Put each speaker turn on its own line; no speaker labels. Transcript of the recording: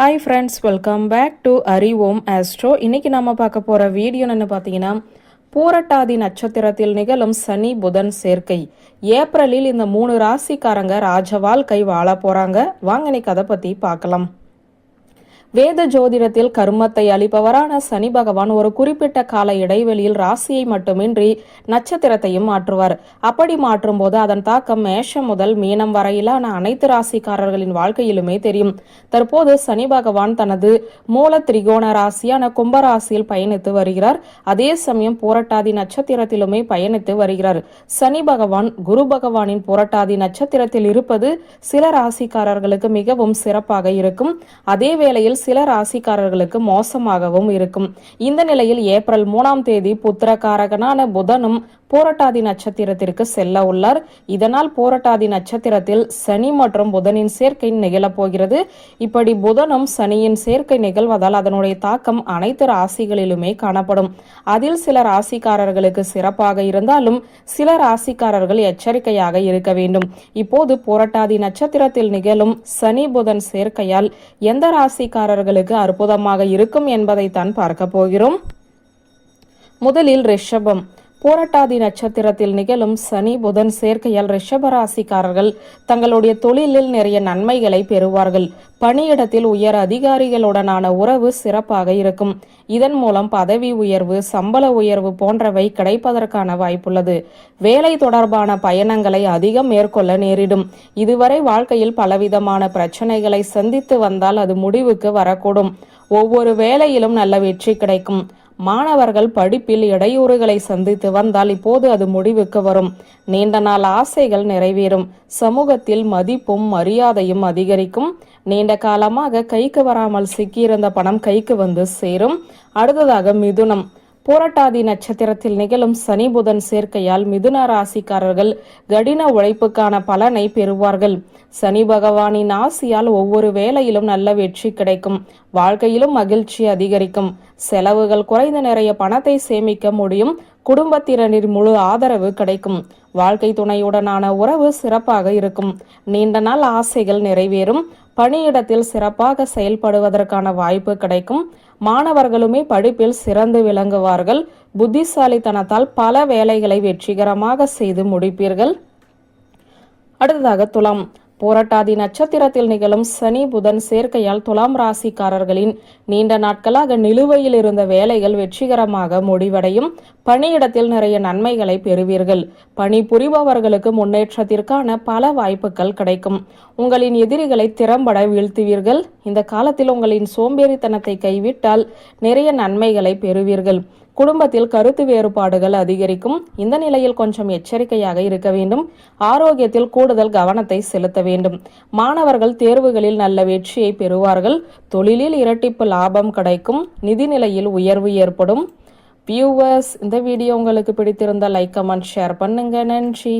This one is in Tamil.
Hi friends welcome back to அறிவோம் ஆஸ்ட்ரோ இன்னைக்கு நம்ம பார்க்க போற வீடியோ என்ன பார்த்தீங்கன்னா பூரட்டாதி நட்சத்திரத்தில் நிகழும் சனி புதன் சேர்க்கை. ஏப்ரலில் இந்த மூணு ராசிக்காரங்க ராஜ வாழ்க்கை வாழ போறாங்க. வாங்க இன்னைக்கு அதை பத்தி பார்க்கலாம். வேத ஜோதிடத்தில் கர்மத்தை அளிப்பவரான சனி பகவான் ஒரு குறிப்பிட்ட கால இடைவெளியில் ராசியை மட்டுமின்றி நட்சத்திரத்தையும் மாற்றுவார். அப்படி மாற்றும் போது அதன் தாக்கம் மேஷம் முதல் மீனம் வரையிலான அனைத்து ராசிக்காரர்களின் வாழ்க்கையிலுமே தெரியும். தற்போது சனி பகவான் தனது மூல திரிகோண ராசியான கும்பராசியில் பயணித்து வருகிறார். அதே சமயம் பூரட்டாதி நட்சத்திரத்திலுமே பயணித்து வருகிறார். சனி பகவான் குரு பகவானின் போராட்டாதி நட்சத்திரத்தில் இருப்பது சில ராசிக்காரர்களுக்கு மிகவும் சிறப்பாக இருக்கும். அதே வேளையில் சில ராசிக்காரர்களுக்கு மோசமாகவும் இருக்கும். இந்த நிலையில் ஏப்ரல் மூணாம் தேதி புத்திரகாரகனான புதனும் போரட்டாதி நட்சத்திரத்திற்கு செல்ல உள்ளார். இதனால் போரட்டாதி நட்சத்திரத்தில் சனி மற்றும் புதனின் சேர்க்கை நிகழப் போகிறது. இப்படி புதனும் சனியின் சேர்க்கை நிகழ்வதால் அதனுடைய தாக்கம் அனைத்து ராசிகளிலுமே காணப்படும். அதில் சில ராசிக்காரர்களுக்கு சிறப்பாக இருந்தாலும் சில ராசிக்காரர்கள் எச்சரிக்கையாக இருக்க வேண்டும். இப்போது போரட்டாதி நட்சத்திரத்தில் நிகழும் சனி புதன் சேர்க்கையால் எந்த ராசிக்காரர் ராசிக்காரர்களுக்கு அற்புதமாக இருக்கும் என்பதைத்தான் பார்க்க போகிறோம். முதலில் ரிஷபம். போராட்டாதி நட்சத்திரத்தில் நிகழும் சனி புதன் சேர்க்கையால் ரிஷபராசிக்காரர்கள் தங்களுடைய தொழிலில் நிறைய நன்மைகளை பெறுவார்கள். பணியிடத்தில் உயர் அதிகாரிகளுடனான உறவு சிறப்பாக இருக்கும். இதன் மூலம் பதவி உயர்வு சம்பள உயர்வு போன்றவை கிடைப்பதற்கான வாய்ப்புள்ளது. வேலை தொடர்பான பயணங்களை அதிகம் மேற்கொள்ள நேரிடும். இதுவரை வாழ்க்கையில் பலவிதமான பிரச்சனைகளை சந்தித்து வந்தால் அது முடிவுக்கு வரக்கூடும். ஒவ்வொரு வேலையிலும் நல்ல வெற்றி கிடைக்கும். மாணவர்கள் படிப்பில் இடையூறுகளை சந்தித்து வந்தால் இப்போது அது முடிவுக்கு வரும். நீண்ட நாள் ஆசைகள் நிறைவேறும். சமூகத்தில் மதிப்பும் மரியாதையும் அதிகரிக்கும். நீண்ட காலமாக கைக்கு வராமல் சிக்கியிருந்த பணம் கைக்கு வந்து சேரும். அடுத்ததாக மிதுனம். போராட்டாதி நட்சத்திரத்தில் நிகழும் சனி புதன் சேர்க்கையால் மிதுன ராசிக்காரர்கள் கடின உழைப்புக்கான பலனை பெறுவார்கள். சனி பகவானின் ஆசியால் ஒவ்வொரு வேலையிலும் நல்ல வெற்றி கிடைக்கும். வாழ்க்கையிலும் மகிழ்ச்சி அதிகரிக்கும். செலவுகள் குறைந்த நிறைய பணத்தை சேமிக்க முடியும். குடும்பத்தினரின் முழு ஆதரவு கிடைக்கும். வாழ்க்கை துணையுடனான உறவு சிறப்பாக இருக்கும். நீண்ட நாள் ஆசைகள் நிறைவேறும். பணியிடத்தில் சிறப்பாக செயல்படுவதற்கான வாய்ப்பு கிடைக்கும். மாணவர்களுமே படிப்பில் சிறந்து விளங்குவார்கள். புத்திசாலித்தனத்தால் பல வேலைகளை வெற்றிகரமாக செய்து முடிப்பீர்கள். அடுத்ததாக துலாம். போராட்டாதி நட்சத்திரத்தில் நிகழும் சனி புதன் சேர்க்கையால் துலாம் ராசிக்காரர்களின் நீண்ட நாட்களாக நிலுவையில் இருந்த வேலைகள் வெற்றிகரமாக முடிவடையும். பணியிடத்தில் நிறைய நன்மைகளை பெறுவீர்கள். பணி புரிபவர்களுக்கு முன்னேற்றத்திற்கான பல வாய்ப்புகள் கிடைக்கும். உங்களின் எதிரிகளை திறம்பட வீழ்த்துவீர்கள். இந்த காலத்தில் உங்களின் சோம்பேறித்தனத்தை கைவிட்டால் நிறைய நன்மைகளை பெறுவீர்கள். குடும்பத்தில் கருத்து வேறுபாடுகள் அதிகரிக்கும். இந்த நிலையில் கொஞ்சம் எச்சரிக்கையாக இருக்க வேண்டும். ஆரோக்கியத்தில் கூடுதல் கவனத்தை செலுத்த வேண்டும். மாணவர்கள் தேர்வுகளில் நல்ல வெற்றியை பெறுவார்கள். தொழிலில் இரட்டிப்பு லாபம் கிடைக்கும். நிதி நிலையில் உயர்வு ஏற்படும். வியூவர்ஸ் இந்த வீடியோ உங்களுக்கு பிடித்திருந்தால் லைக் கமெண்ட் ஷேர் பண்ணுங்க. நன்றி.